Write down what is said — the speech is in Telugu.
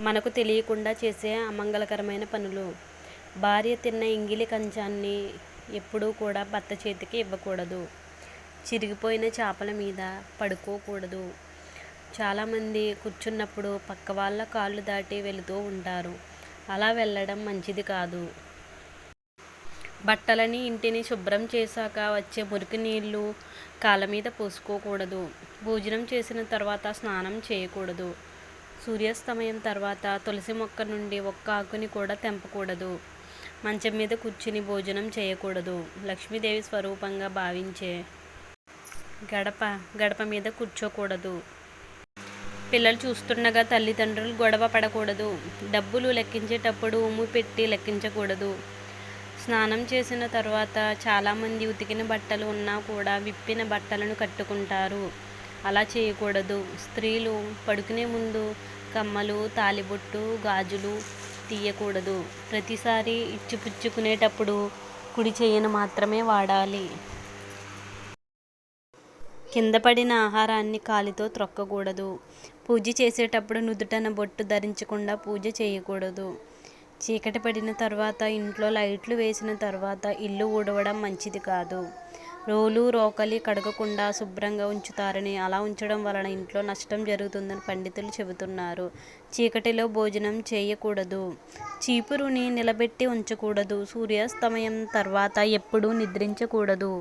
మనకు తెలియకుండా చేసే అమంగళకరమైన పనులు. భార్య తిన్న ఎంగిలి కంచాన్ని ఎప్పుడూ కూడా భర్త చేతికి ఇవ్వకూడదు. చిరిగిపోయిన చేపల మీద పడుకోకూడదు. చాలామంది కూర్చున్నప్పుడు పక్క వాళ్ళ కాళ్ళు దాటి వెళుతూ ఉంటారు. అలా వెళ్ళడం మంచిది కాదు. బట్టలని ఇంటిని శుభ్రం చేశాక వచ్చే మురికి నీళ్ళు కాళ్ళ మీద పోసుకోకూడదు. భోజనం చేసిన తర్వాత స్నానం చేయకూడదు. సూర్యాస్తమయం తర్వాత తులసి మొక్క నుండి ఒక్క ఆకుని కూడా తెంపకూడదు. మంచం మీద కూర్చుని భోజనం చేయకూడదు. లక్ష్మీదేవి స్వరూపంగా భావించే గడప గడప మీద కూర్చోకూడదు. పిల్లలు చూస్తుండగా తల్లిదండ్రులు గొడవ పడకూడదు. డబ్బులు లెక్కించేటప్పుడు ఉమ్ము పెట్టి లెక్కించకూడదు. స్నానం చేసిన తర్వాత చాలామంది ఉతికిన బట్టలు ఉన్నా కూడా విప్పిన బట్టలను కట్టుకుంటారు. అలా చేయకూడదు. స్త్రీలు పడుకునే ముందు కమ్మలు తాలిబొట్టు గాజులు తీయకూడదు. ప్రతిసారి ఇచ్చిపుచ్చుకునేటప్పుడు కుడి చెయ్యిని మాత్రమే వాడాలి. కింద పడిన ఆహారాన్ని కాలితో త్రొక్కకూడదు. పూజ చేసేటప్పుడు నుదుటన బొట్టు ధరించకుండా పూజ చేయకూడదు. చీకటి పడిన తర్వాత ఇంట్లో లైట్లు వేసిన తర్వాత ఇల్లు ఊడవడం మంచిది కాదు. రోలు రోకలి కడగకుండా శుభ్రంగా ఉంచుతారని అలా ఉంచడం వలన ఇంట్లో నష్టం జరుగుతుందని పండితులు చెబుతున్నారు. చీకటిలో భోజనం చేయకూడదు. చీపురుని నిలబెట్టి ఉంచకూడదు. సూర్యాస్తమయం తర్వాత ఎప్పుడూ నిద్రించకూడదు.